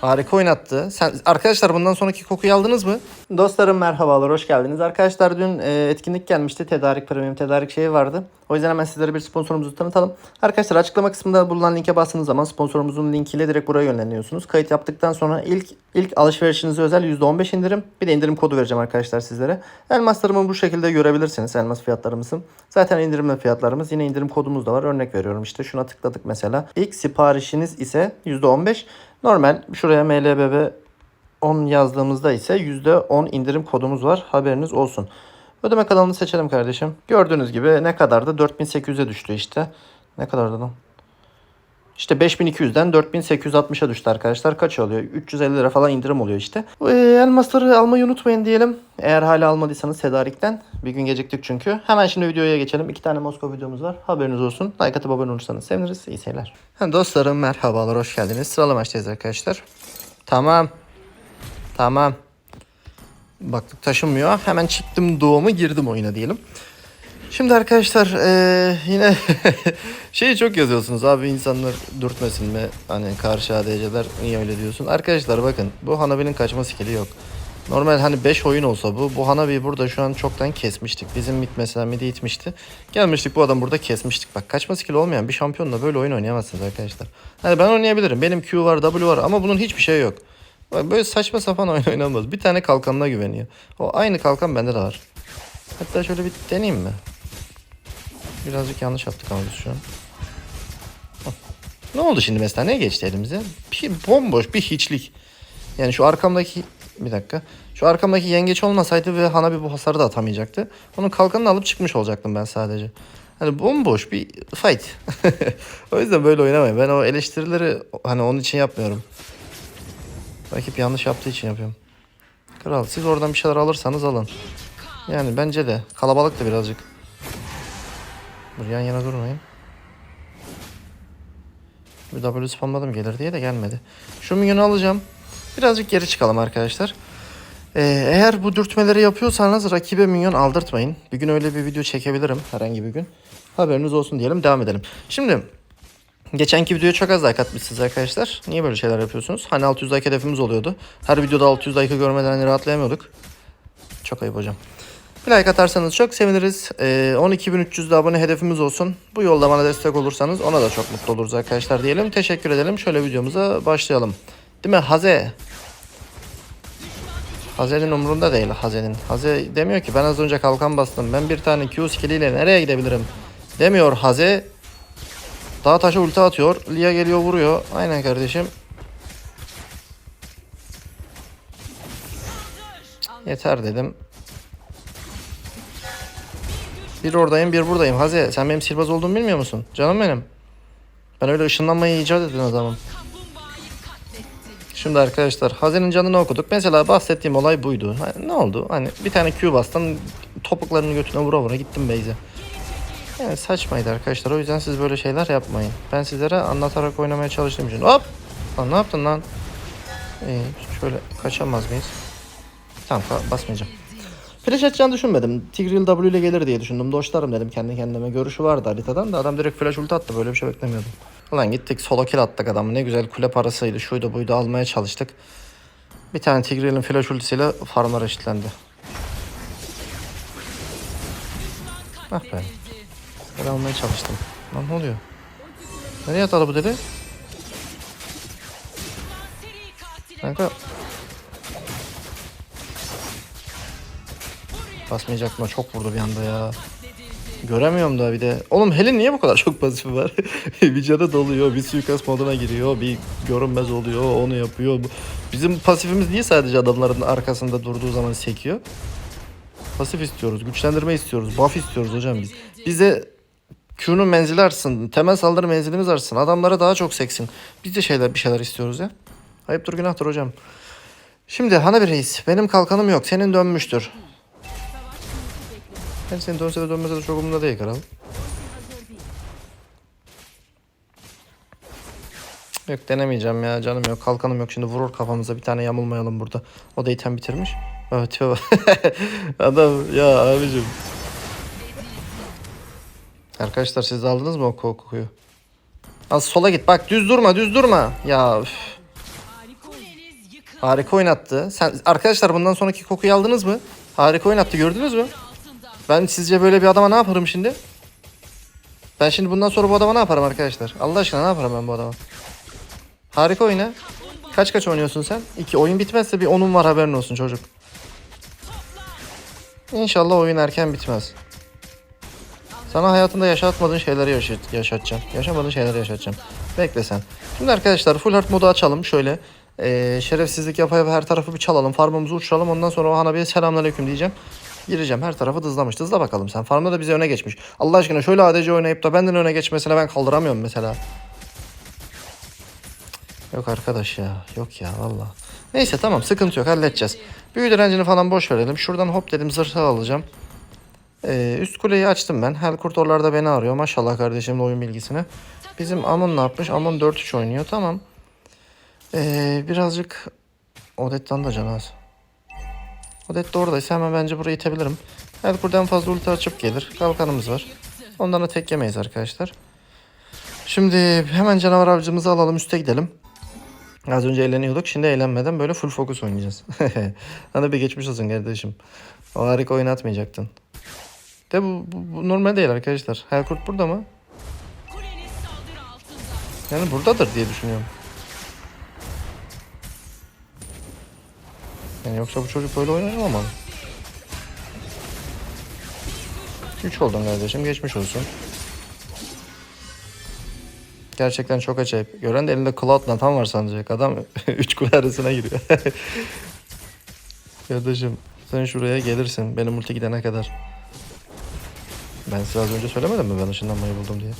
Harika oynattı. Sen arkadaşlar bundan sonraki kokuyu aldınız mı? Dostlarım merhabalar, hoş geldiniz. Arkadaşlar dün e, etkinlik gelmişti. Tedarik premium tedarik şeyi vardı. O yüzden hemen sizlere bir sponsorumuzu tanıtalım. Arkadaşlar açıklama kısmında bulunan linke bastığınız zaman sponsorumuzun linkiyle direkt buraya yönleniyorsunuz. Kayıt yaptıktan sonra ilk ilk alışverişinize özel %15 indirim. Bir de indirim kodu vereceğim arkadaşlar sizlere. Elmaslarımı bu şekilde görebilirsiniz. Elmas fiyatlarımızı. Zaten indirimli fiyatlarımız. Yine indirim kodumuz da var. Örnek veriyorum işte şuna tıkladık mesela. İlk siparişiniz ise %15. Normal şuraya MLBB 10 yazdığımızda ise %10 indirim kodumuz var. Haberiniz olsun. Ödeme kanalını seçelim kardeşim. Gördüğünüz gibi ne kadardı? 4800'e düştü işte. Ne kadardı lan? İşte 5200'den 4860'a düştü arkadaşlar. Kaç oluyor? 350 lira falan indirim oluyor işte. Ee, elmasları almayı unutmayın diyelim. Eğer hala almadıysanız tedarikten. Bir gün geciktik çünkü. Hemen şimdi videoya geçelim. İki tane Moskova videomuz var. Haberiniz olsun. Like atıp abone olursanız seviniriz. İyi seyirler. Dostlarım merhabalar. Hoş geldiniz. Sıralama maçtayız arkadaşlar. Tamam. Tamam. Baktık taşınmıyor. Hemen çıktım doğumu girdim oyuna diyelim. Şimdi arkadaşlar eee, yine şeyi çok yazıyorsunuz abi insanlar dürtmesin mi? Hani karşı ADC'ler niye öyle diyorsun? Arkadaşlar bakın bu Hanabi'nin kaçma skili yok. Normal hani 5 oyun olsa bu. Bu Hanabi'yi burada şu an çoktan kesmiştik. Bizim mesela mid'i itmişti. Gelmiştik bu adam burada kesmiştik. Bak kaçma skill olmayan bir şampiyonla böyle oyun oynayamazsınız arkadaşlar. Hani ben oynayabilirim. Benim Q var W var ama bunun hiçbir şey yok. Böyle saçma sapan oyun oynanmaz. Bir tane kalkanına güveniyor. O aynı kalkan bende de var. Hatta şöyle bir deneyeyim mi? Birazcık yanlış yaptık ama biz şu an. Ne oldu şimdi mesela? Ne geçti elimize? Bir bomboş bir hiçlik. Yani şu arkamdaki bir dakika. Şu arkamdaki yengeç olmasaydı ve Hanabi bu hasarı da atamayacaktı. Onun kalkanını alıp çıkmış olacaktım ben sadece. Hani bomboş bir fight. o yüzden böyle oynamayın. Ben o eleştirileri hani onun için yapmıyorum. Rakip yanlış yaptığı için yapıyorum. Kral siz oradan bir şeyler alırsanız alın. Yani bence de. Kalabalık da birazcık. Dur yan yana durmayın. Bir W spamladım gelir diye de gelmedi. Şu minyonu alacağım. Birazcık geri çıkalım arkadaşlar. Ee, eğer bu dürtmeleri yapıyorsanız rakibe minyon aldırtmayın. Bir gün öyle bir video çekebilirim herhangi bir gün. Haberiniz olsun diyelim devam edelim. Şimdi Geçenki videoya çok az like atmışsınız arkadaşlar. Niye böyle şeyler yapıyorsunuz? Hani 600 like hedefimiz oluyordu. Her videoda 600 like'ı görmeden hani rahatlayamıyorduk. Çok ayıp hocam. Bir like atarsanız çok seviniriz. Ee, 12.300'de abone hedefimiz olsun. Bu yolda bana destek olursanız ona da çok mutlu oluruz arkadaşlar diyelim. Teşekkür edelim. Şöyle videomuza başlayalım. Değil mi Haze? Haze'nin umurunda değil Haze'nin. Haze demiyor ki ben az önce kalkan bastım. Ben bir tane Q skilliyle nereye gidebilirim? Demiyor Haze. Dağ taşa ulti atıyor. Lia geliyor vuruyor. Aynen kardeşim. Yeter dedim. Bir oradayım bir buradayım. Haze sen benim sihirbaz olduğumu bilmiyor musun? Canım benim. Ben öyle ışınlanmayı icat eden adamım. Şimdi arkadaşlar Haze'nin canını okuduk. Mesela bahsettiğim olay buydu. Hani ne oldu? Hani bir tane Q bastın topuklarını götüne vura vura gittim base'e. Yani saçmaydı arkadaşlar. O yüzden siz böyle şeyler yapmayın. Ben sizlere anlatarak oynamaya çalıştığım için. Hop! Lan ne yaptın lan? İyi, şöyle kaçamaz mıyız? Tamam basmayacağım. Flash atacağını düşünmedim. Tigreal W ile gelir diye düşündüm. Doşlarım dedim kendi kendime. Görüşü vardı haritadan da adam direkt flash ulti attı. Böyle bir şey beklemiyordum. Ulan gittik solo kill attık adamı. Ne güzel kule parasıydı. Şuydu buydu almaya çalıştık. Bir tane Tigreal'in flash ultisiyle farmlar eşitlendi. Ah be. Ben almaya çalıştım. Lan ne oluyor? Nereye atalım bu deli? Kanka. Basmayacaktım ama çok vurdu bir anda ya. Göremiyorum da bir de. Oğlum Helin niye bu kadar çok pasifi var? bir canı doluyor, bir suikast moduna giriyor, bir görünmez oluyor, onu yapıyor. Bizim pasifimiz niye sadece adamların arkasında durduğu zaman sekiyor? Pasif istiyoruz, güçlendirme istiyoruz, buff istiyoruz hocam biz. Bize Q'nun menzili artsın, temel saldırı menzilimiz artsın, adamlara daha çok seksin. Biz de şeyler bir şeyler istiyoruz ya. Ayıptır günahtır hocam. Şimdi Hanabi Reis, benim kalkanım yok, senin dönmüştür. Ben senin dönse de dönmese de çok umurumda değil kral. Yok denemeyeceğim ya canım yok kalkanım yok şimdi vurur kafamıza bir tane yamulmayalım burada. O da item bitirmiş. Evet. Adam ya abicim. Arkadaşlar siz aldınız mı o kokuyu? Az sola git bak düz durma düz durma. Ya üf. Harika oynattı. Sen arkadaşlar bundan sonraki kokuyu aldınız mı? Harika oynattı gördünüz mü? Ben sizce böyle bir adama ne yaparım şimdi? Ben şimdi bundan sonra bu adama ne yaparım arkadaşlar? Allah aşkına ne yaparım ben bu adama? Harika oyna. Kaç kaç oynuyorsun sen? İki oyun bitmezse bir onun var haberin olsun çocuk. İnşallah oyun erken bitmez. Sana hayatında yaşatmadığın şeyleri yaşat yaşatacağım. Yaşamadığın şeyleri yaşatacağım. Bekle sen. Şimdi arkadaşlar full heart modu açalım. Şöyle eee, şerefsizlik yapa her tarafı bir çalalım. Farmımızı uçuralım. Ondan sonra o Hanabi'ye selamünaleyküm diyeceğim. Gireceğim. Her tarafı dızlamış. Dızla bakalım sen. Farmda da bize öne geçmiş. Allah aşkına şöyle ADC oynayıp da benden öne geçmesine ben kaldıramıyorum mesela. Yok arkadaş ya. Yok ya valla. Neyse tamam sıkıntı yok halledeceğiz. Büyü direncini falan boş verelim. Şuradan hop dedim zırhı alacağım. Ee, üst kuleyi açtım ben. Helkurt oralarda beni arıyor. Maşallah kardeşimle oyun bilgisine. Bizim Amon ne yapmış? Amon 4-3 oynuyor. Tamam. Ee, birazcık Odette'den de can az. Odette oradaysa hemen bence burayı itebilirim. Helkurt en fazla ulti açıp gelir. Kalkanımız var. Ondan da tek yemeyiz arkadaşlar. Şimdi hemen canavar avcımızı alalım üste gidelim. Az önce eğleniyorduk. Şimdi eğlenmeden böyle full fokus oynayacağız. Hani bir geçmiş olsun kardeşim. O harika oynatmayacaktın. De bu, bu, bu normal değil arkadaşlar. Helkurt burada mı? Yani buradadır diye düşünüyorum. Yani yoksa bu çocuk böyle oynayamamalı. 3 oldun kardeşim geçmiş olsun. Gerçekten çok acayip. Gören de elinde Cloud tam var sanacak. Adam 3 kule arasına giriyor. Kardeşim sen şuraya gelirsin benim ulti gidene kadar. Ben size az önce söylemedim mi ben ışınlanmayı buldum diye.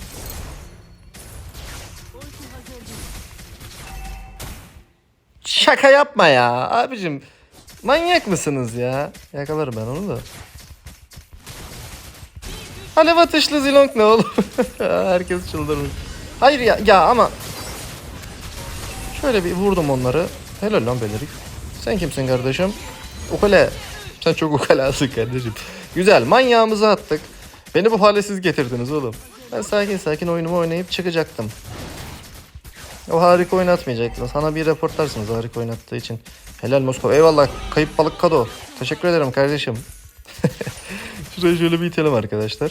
Şaka yapma ya abicim. Manyak mısınız ya? Yakalarım ben onu da. Alev atışlı zilong ne oğlum? Herkes çıldırmış. Hayır ya ya ama şöyle bir vurdum onları. Helal lan belirik. Sen kimsin kardeşim? Ukale. Sen çok ukalasın kardeşim. Güzel manyağımızı attık. Beni bu hale siz getirdiniz oğlum. Ben sakin sakin oyunumu oynayıp çıkacaktım. O harika oynatmayacaktınız. Sana bir raportlarsınız harika oynattığı için. Helal Moskova. Eyvallah. Kayıp balık kado. Teşekkür ederim kardeşim. Şurayı şöyle bir itelim arkadaşlar.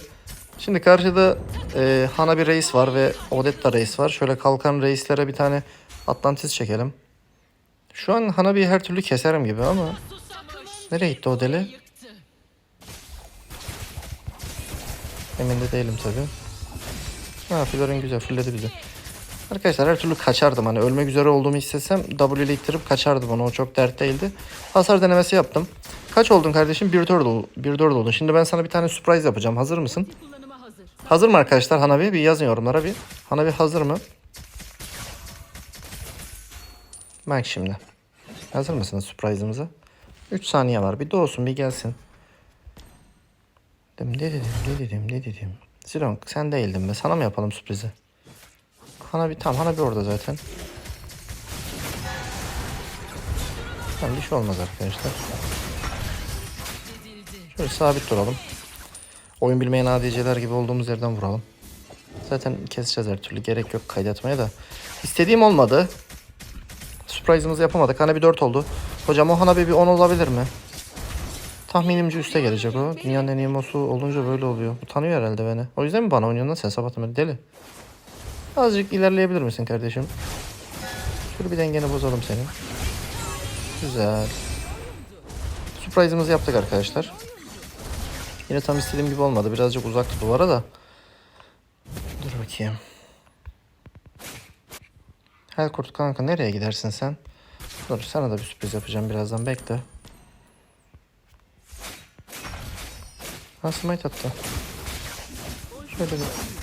Şimdi karşıda e, Hana bir reis var ve Odetta reis var. Şöyle kalkan reislere bir tane Atlantis çekelim. Şu an Hanabi'yi her türlü keserim gibi ama nereye gitti o deli? Emin de değilim tabi. Ha Florin güzel fulledi bizi. Arkadaşlar her türlü kaçardım hani ölmek üzere olduğumu hissetsem W ile ittirip kaçardım onu o çok dert değildi. Hasar denemesi yaptım. Kaç oldun kardeşim? 1-4 ol- 1-4 oldun. Şimdi ben sana bir tane surprise yapacağım. Hazır mısın? Hazır. Mı arkadaşlar Hanabi? Bir yazın yorumlara bir. Hanabi hazır mı? Bak şimdi. Hazır mısınız surprise'ımıza? 3 saniye var. Bir doğsun bir gelsin. Ne dedim ne dedim ne dedim. Zilong sen değildin be. Sana mı yapalım sürprizi? Hanabi tam Hanabi orada zaten. Tamam bir şey olmaz arkadaşlar. Şöyle sabit duralım. Oyun bilmeyen ADC'ler gibi olduğumuz yerden vuralım. Zaten keseceğiz her türlü. Gerek yok kaydetmeye da. İstediğim olmadı. Surprise'ımızı yapamadık. Hanabi 4 oldu. Hocam o Hanabi bir 10 olabilir mi? Tahminimce üste gelecek o. Dünyanın en iyi olunca böyle oluyor. Utanıyor herhalde beni. O yüzden mi bana oynuyorsun lan sen sabahtan deli? Azıcık ilerleyebilir misin kardeşim? Şöyle bir dengeni bozalım senin. Güzel. Surprise'ımızı yaptık arkadaşlar. Yine tam istediğim gibi olmadı. Birazcık uzaktı duvara da. Dur bakayım. Helkurt kanka nereye gidersin sen? Dur sana da bir sürpriz yapacağım birazdan bekle. Ha smite attı. Şöyle bir...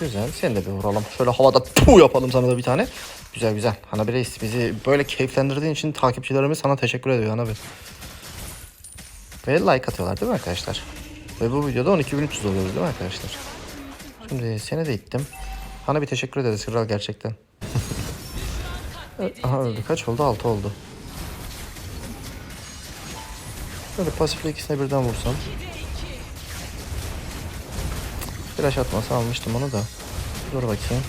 Güzel. Seni de bir vuralım. Şöyle havada tu yapalım sana da bir tane. Güzel güzel. Hanabi Reis bizi böyle keyiflendirdiğin için takipçilerimiz sana teşekkür ediyor Hanabi. Ve like atıyorlar değil mi arkadaşlar? Ve bu videoda 12.300 oluyoruz değil mi arkadaşlar? Şimdi seni de ittim. Hana bir teşekkür ederiz kral gerçekten. Aha öldü. Kaç oldu? 6 oldu. Böyle pasifle ikisine birden vursam. Flash atmasa almıştım onu da. Dur bakayım.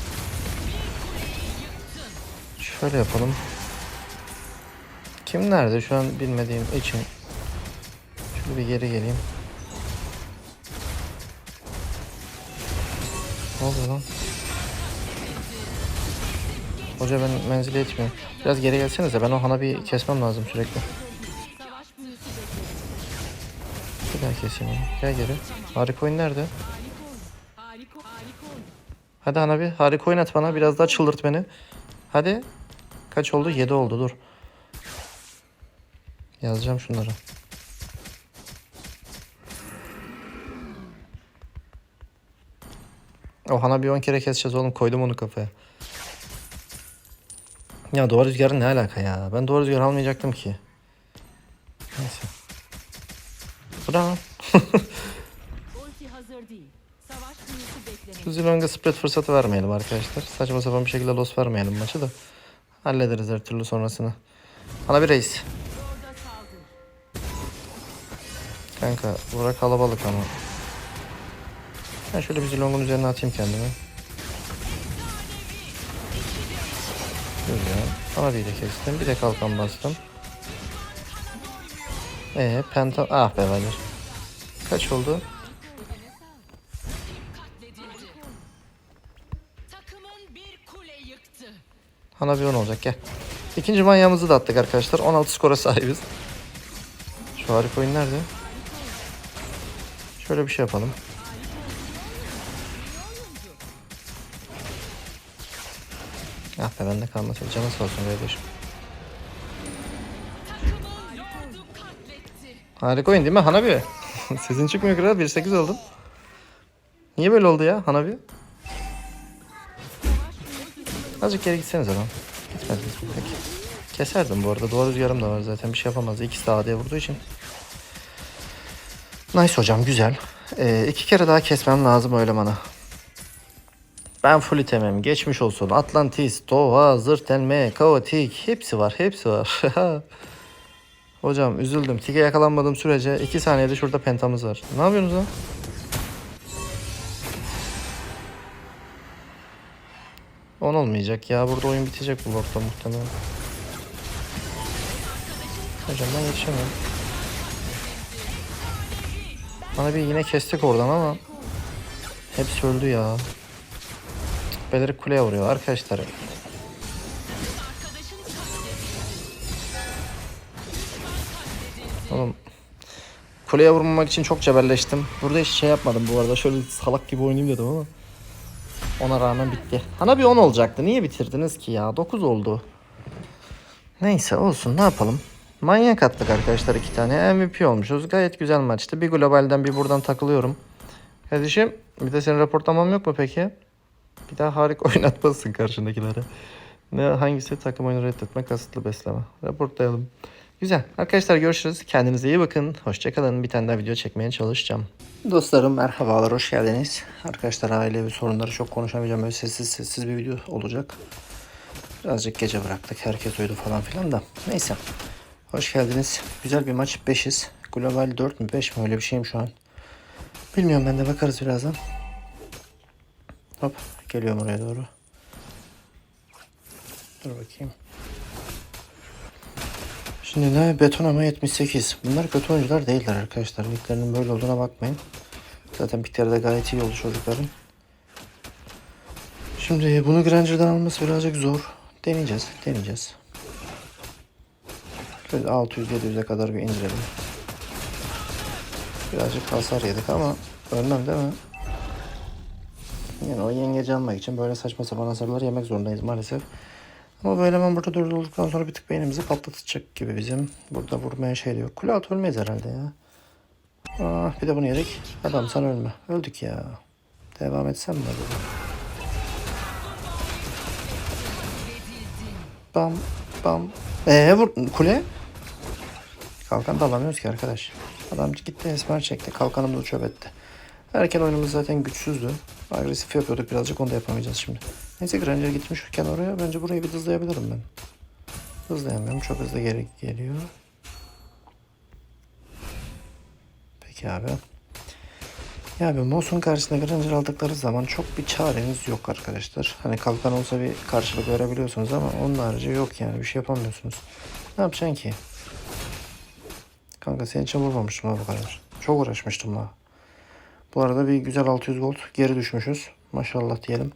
Şöyle yapalım. Kim nerede şu an bilmediğim için. Şöyle bir geri geleyim. Ne oluyor lan? Hoca ben menzile yetmiyorum. Biraz geri gelsenize ben o hana bir kesmem lazım sürekli. Bir daha keseyim. Gel geri. Harika oyun nerede? Hadi ana bir harika oynat bana. Biraz daha çıldırt beni. Hadi. Kaç oldu? 7 oldu dur. Yazacağım şunları. O hana bir 10 kere keseceğiz oğlum. Koydum onu kafaya. Ya doğru rüzgarın ne alaka ya? Ben doğru rüzgar almayacaktım ki. Neyse. Bu ne lan? Ulti hazır değil. Savaş büyüsü beklenin. Şu Zilong'a spread fırsatı vermeyelim arkadaşlar. Saçma sapan bir şekilde loss vermeyelim maçı da. Hallederiz her türlü sonrasını. Ana bir reis. Kanka bura kalabalık ama. Ben şöyle bir Zilong'un üzerine atayım kendimi. Güzel. Ana bir de kestim. Bir de kalkan bastım. Ee penta... Ah be Valir. Kaç oldu? Ana bir 10 olacak gel. İkinci manyağımızı da attık arkadaşlar. 16 skora sahibiz. Şu harika oyun nerede? Şöyle bir şey yapalım. Ah be bende kalmasın. Canı sağ olsun kardeşim. Harika oyun değil mi Hanabi? Sesin çıkmıyor kral. 1-8 oldum. Niye böyle oldu ya Hanabi? Azıcık geri gitsenize lan. Gitmediniz peki. Keserdim bu arada. Doğru rüzgarım da var zaten. Bir şey yapamazdı. İkisi de AD'ye vurduğu için. Nice hocam güzel. Ee, iki kere daha kesmem lazım öyle bana. Ben full itemem. Geçmiş olsun. Atlantis, Tova, Zırtelme, Kaotik. Hepsi var. Hepsi var. hocam üzüldüm. Tike yakalanmadığım sürece 2 saniyede şurada pentamız var. Ne yapıyorsunuz lan? On olmayacak ya. Burada oyun bitecek bu lordda muhtemelen. Hocam ben yetişemiyorum. Bana bir yine kestik oradan ama hepsi öldü ya. Beleri kuleye vuruyor arkadaşlar. Oğlum kuleye vurmamak için çok cebelleştim. Burada hiç şey yapmadım bu arada. Şöyle salak gibi oynayayım dedim ama. Ona rağmen bitti. Hana bir 10 olacaktı. Niye bitirdiniz ki ya? 9 oldu. Neyse olsun ne yapalım. Manyak attık arkadaşlar iki tane. MVP olmuşuz. Gayet güzel maçtı. Bir globalden bir buradan takılıyorum. Kardeşim bir de senin raporlamam yok mu peki? Bir daha harika oynatmasın karşındakilere. Ne hangisi takım oyunu reddetme kasıtlı besleme. Raporlayalım. Güzel. Arkadaşlar görüşürüz. Kendinize iyi bakın. Hoşçakalın. Bir tane daha video çekmeye çalışacağım. Dostlarım merhabalar. Hoş geldiniz. Arkadaşlar ailevi sorunları çok konuşamayacağım. Böyle sessiz sessiz bir video olacak. Birazcık gece bıraktık. Herkes uyudu falan filan da. Neyse. Hoş geldiniz. Güzel bir maç. 5'iz. Global 4 mü 5 mi öyle bir şeyim şu an. Bilmiyorum ben de bakarız birazdan. Hop geliyorum oraya doğru. Dur bakayım. Şimdi ne? Beton ama 78. Bunlar kötü oyuncular değiller arkadaşlar. Liglerinin böyle olduğuna bakmayın. Zaten pikleri de gayet iyi oldu çocukların. Şimdi bunu Granger'dan alması birazcık zor. Deneyeceğiz, deneyeceğiz. Şöyle 600-700'e kadar bir indirelim. Birazcık hasar yedik ama ölmem değil mi? Yani o yengeci almak için böyle saçma sapan hasarlar yemek zorundayız maalesef. Ama böyle hemen burada dört olduktan sonra bir tık beynimizi patlatacak gibi bizim. Burada vurmaya şey de yok. Kule altı ölmeyiz herhalde ya. Ah, bir de bunu yedik. Adam sen ölme. Öldük ya. Devam etsem mi acaba? Bam bam. Eee vur kule. Kalkan da alamıyoruz ki arkadaş. Adam gitti esmer çekti. Kalkanımı da çöp etti. Erken oyunumuz zaten güçsüzdü. Agresif yapıyorduk birazcık onu da yapamayacağız şimdi. Neyse Granger gitmişken oraya bence burayı bir hızlayabilirim ben. Hızlayamıyorum. Çok hızlı geri geliyor. Peki abi. Ya bir Moss'un karşısına Granger aldıkları zaman çok bir çareniz yok arkadaşlar. Hani kalkan olsa bir karşılık verebiliyorsunuz ama onun harici yok yani bir şey yapamıyorsunuz. Ne yapacaksın ki? Kanka seni için vurmamıştım ha bu kadar. Çok uğraşmıştım ha. Bu arada bir güzel 600 gold geri düşmüşüz. Maşallah diyelim.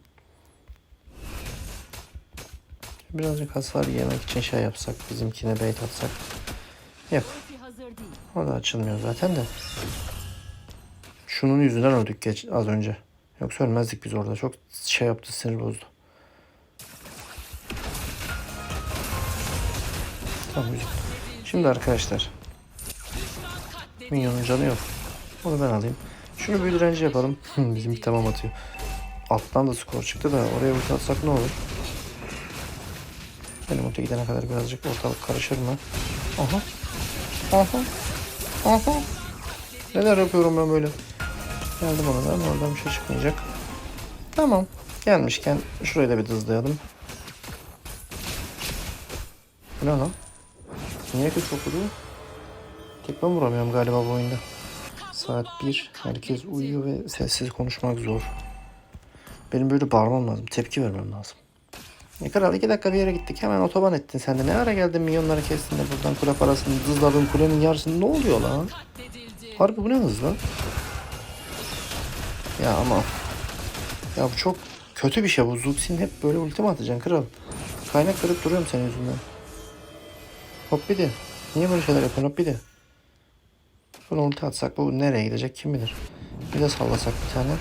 Birazcık hasar yemek için şey yapsak, bizimkine bait atsak. Yok, o da açılmıyor zaten de. Şunun yüzünden öldük geç, az önce. Yoksa ölmezdik biz orada. Çok şey yaptı, sinir bozdu. Tamam güzel. Şimdi arkadaşlar. Minyonun canı yok. Onu ben alayım. Şunu bir direnci yapalım. Bizimki tamam atıyor. Alttan da skor çıktı da oraya ulti atsak ne olur? Benim ulti gidene kadar birazcık ortalık karışır mı? Aha. Aha. Aha. Neler yapıyorum ben böyle? Geldim ona da ama oradan bir şey çıkmayacak. Tamam. Gelmişken şurayı da bir dızlayalım. Bu ne lan? Niye ki çok vuruyor? Tek ben vuramıyorum galiba bu oyunda. Saat 1. Herkes uyuyor ve sessiz konuşmak zor. Benim böyle bağırmam lazım. Tepki vermem lazım. Ne kral iki dakika bir yere gittik. Hemen otoban ettin sen de. Ne ara geldin milyonları kestin de buradan kule parasını dızladın kulenin yarısını. Ne oluyor lan? Harbi bu ne hız lan? Ya ama. Ya bu çok kötü bir şey bu. Zuxin hep böyle ulti mi atacaksın kral? Kaynak kırıp duruyorum senin yüzünden. Hop bir de. Niye böyle şeyler yapıyorsun hop bir de. Bunu ulti atsak bu nereye gidecek kim bilir. Bir de sallasak bir tane.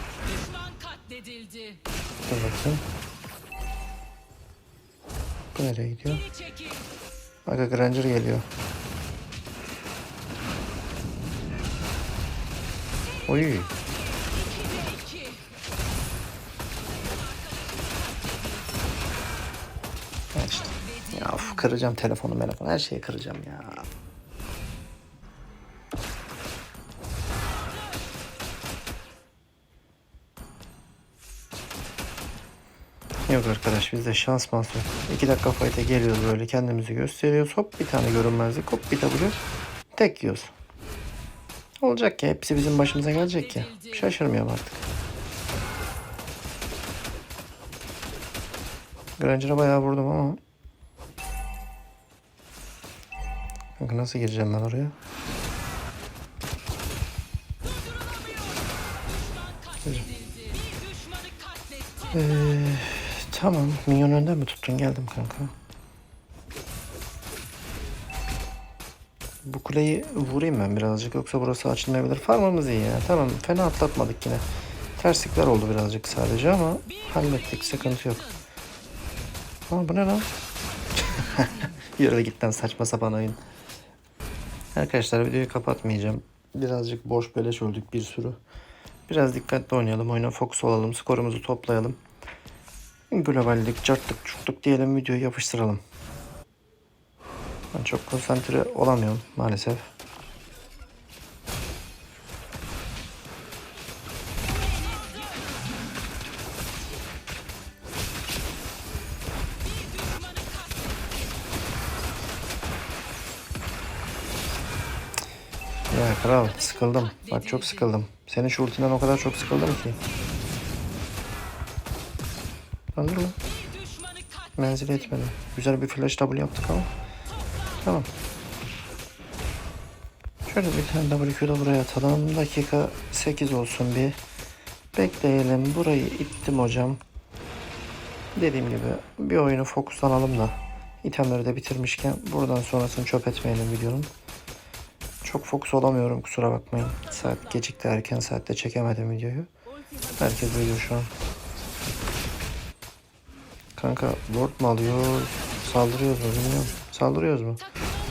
Dur bakayım. Bu nereye gidiyor? Aga Granger geliyor. Oy. Al işte. Ya of, kıracağım telefonu telefonu her şeyi kıracağım ya. Yok arkadaş bizde şans mans yok. İki dakika fight'e geliyoruz böyle kendimizi gösteriyoruz. Hop bir tane görünmezlik hop bir W. Tek yiyoruz. Olacak ki hepsi bizim başımıza gelecek ya. Şaşırmıyorum artık. Granger'a bayağı vurdum ama. Kanka nasıl gireceğim ben oraya? Düşmanı katletti. Ee, tamam. Minyon önden mi tuttun? Geldim kanka. Bu kuleyi vurayım ben birazcık yoksa burası açılmayabilir. Farmımız iyi ya. Tamam fena atlatmadık yine. Terslikler oldu birazcık sadece ama hallettik sıkıntı yok. Ama bu ne lan? Yürü git lan saçma sapan oyun. Arkadaşlar videoyu kapatmayacağım. Birazcık boş beleş öldük bir sürü. Biraz dikkatli oynayalım. Oyuna fokus olalım. Skorumuzu toplayalım. Globallik, çarttık, çurttuk diyelim videoyu yapıştıralım. Ben çok konsantre olamıyorum maalesef. Ya kral sıkıldım. Bak çok sıkıldım. Senin şu ultinden o kadar çok sıkıldım ki. Lan dur lan. Düşmanı katledildi. Menzili etmedi. Güzel bir flash double yaptık ama. Tamam. Şöyle bir tane WQ da buraya atalım. Dakika 8 olsun bir. Bekleyelim. Burayı ittim hocam. Dediğim gibi bir oyunu fokuslanalım da. itemleri de bitirmişken buradan sonrasını çöp etmeyelim videonun. Çok fokus olamıyorum kusura bakmayın. Saat gecikti erken saatte çekemedim videoyu. Herkes uyuyor şu an. Kanka Lord mu alıyor? Saldırıyoruz mu bilmiyorum. Saldırıyoruz mu?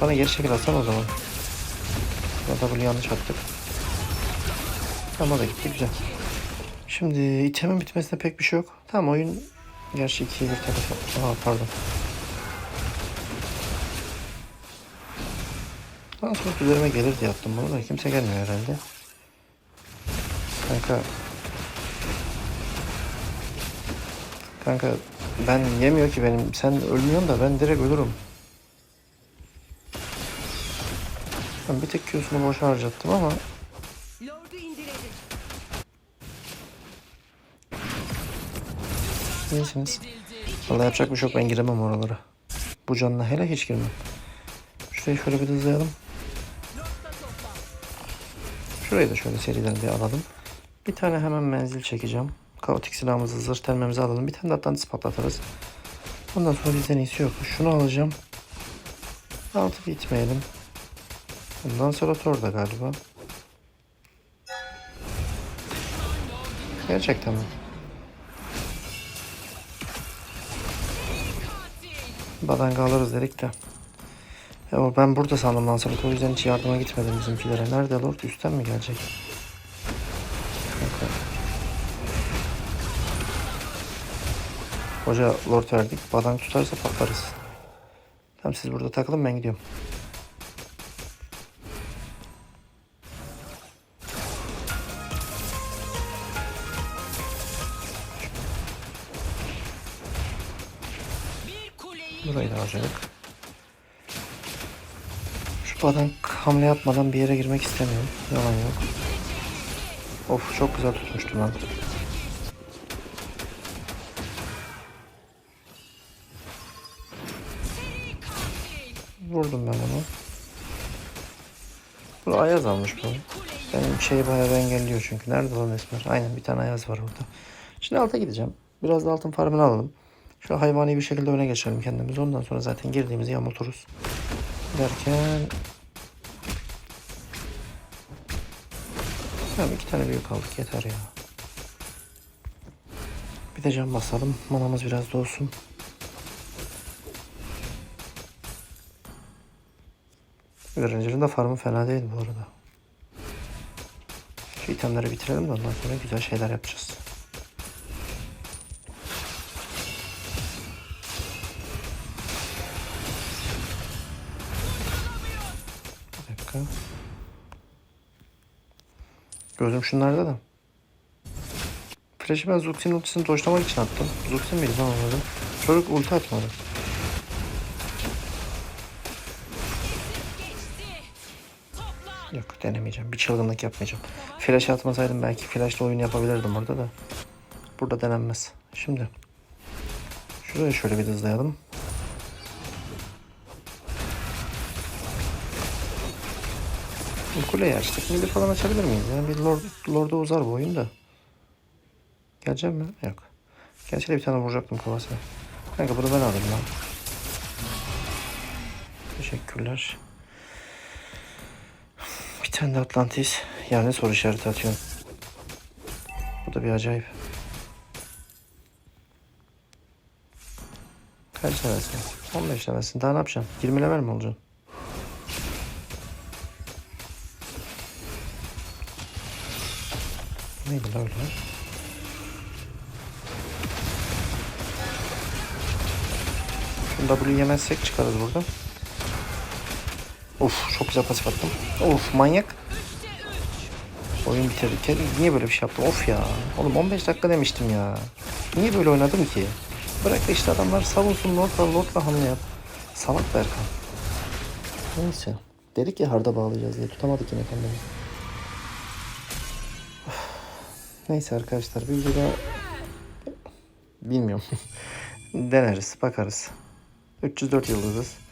Bana geri çekil atsana o zaman. Ya W yanlış attık. Ama da gitti güzel. Şimdi itemin bitmesine pek bir şey yok. Tamam oyun gerçi ikiye bir taraf. Aa pardon. Daha sonra üzerime gelir diye attım bunu da kimse gelmiyor herhalde. Kanka Kanka ben yemiyor ki benim. Sen ölmüyorsun da ben direkt ölürüm. Ben bir tek Q'sunu boşa harcattım ama İyisiniz. Valla yapacak bir şey yok ben giremem oralara. Bu canla hele hiç girmem. Şurayı şöyle bir hızlayalım. Şurayı da şöyle seriden bir alalım. Bir tane hemen menzil çekeceğim. Kaotik silahımızı, zırh telmemizi alalım. Bir tane de Atlantis patlatırız. Ondan sonra bizden iyisi yok. Şunu alacağım. Altı bitmeyelim. Bundan sonra Thor da galiba. Gerçekten mi? Badanga alırız dedik de. Ya ben burada sandım Lancelot. O yüzden hiç yardıma gitmedim bizimkilere. Nerede Lord? Üstten mi gelecek? Hoca Lord verdik. Badang tutarsa patlarız. Tamam siz burada takılın ben gidiyorum. Burayı da harcadık. Şu badan hamle yapmadan bir yere girmek istemiyorum. Yalan yok. Of çok güzel tutmuştu lan. Vurdum ben onu. Bu ayaz almış bu. Benim şeyi bayağı engelliyor çünkü. Nerede lan esmer? Aynen bir tane ayaz var orada. Şimdi alta gideceğim. Biraz da altın farmını alalım. Şu hayvani bir şekilde öne geçirelim kendimizi. Ondan sonra zaten girdiğimizi yamulturuz. Derken... Tamam iki tane büyük aldık yeter ya. Bir de cam basalım. Manamız biraz da olsun. Granger'ın da farmı fena değil bu arada. Şu itemleri bitirelim de ondan sonra güzel şeyler yapacağız. Bir dakika. Gözüm şunlarda da. Flash'ı ben Zux'in ultisini doşlamak için attım. Zux'in miydi lan onları? Çocuk ulti atmadı. Yok denemeyeceğim. Bir çılgınlık yapmayacağım. Flash atmasaydım belki flashla oyun yapabilirdim orada da. Burada denenmez. Şimdi. Şuraya şöyle bir hızlayalım. Kuleyi açtık. Midi falan açabilir miyiz? Yani bir Lord, Lord'a uzar bu oyun da. Geleceğim mi? Yok. Gerçi de bir tane vuracaktım kafasına. Kanka bunu ben alayım lan. Teşekkürler. Tane de Atlantis. Yani soru işareti atıyorum. Bu da bir acayip. Kaç levelsin? 15 levelsin. Daha ne yapacaksın? 20 level mi olacaksın? Neydi lan öyle? Şunu W yemezsek çıkarız buradan. Of çok güzel pasif attım. Of manyak. Oyun bitirdik. Ya Niye böyle bir şey yaptım? Of ya. Oğlum 15 dakika demiştim ya. Niye böyle oynadım ki? Bırak da işte adamlar savunsun Lord'la Lord'la hamle yap. Salak Berkan. Neyse. Dedik ya harda bağlayacağız diye. Tutamadık yine kendimizi. Neyse arkadaşlar bir videoda bilmiyorum. Deneriz, bakarız. 304 yıldızız.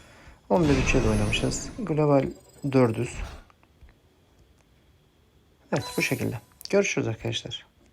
11 3'e de oynamışız. Global 400. Evet bu şekilde. Görüşürüz arkadaşlar.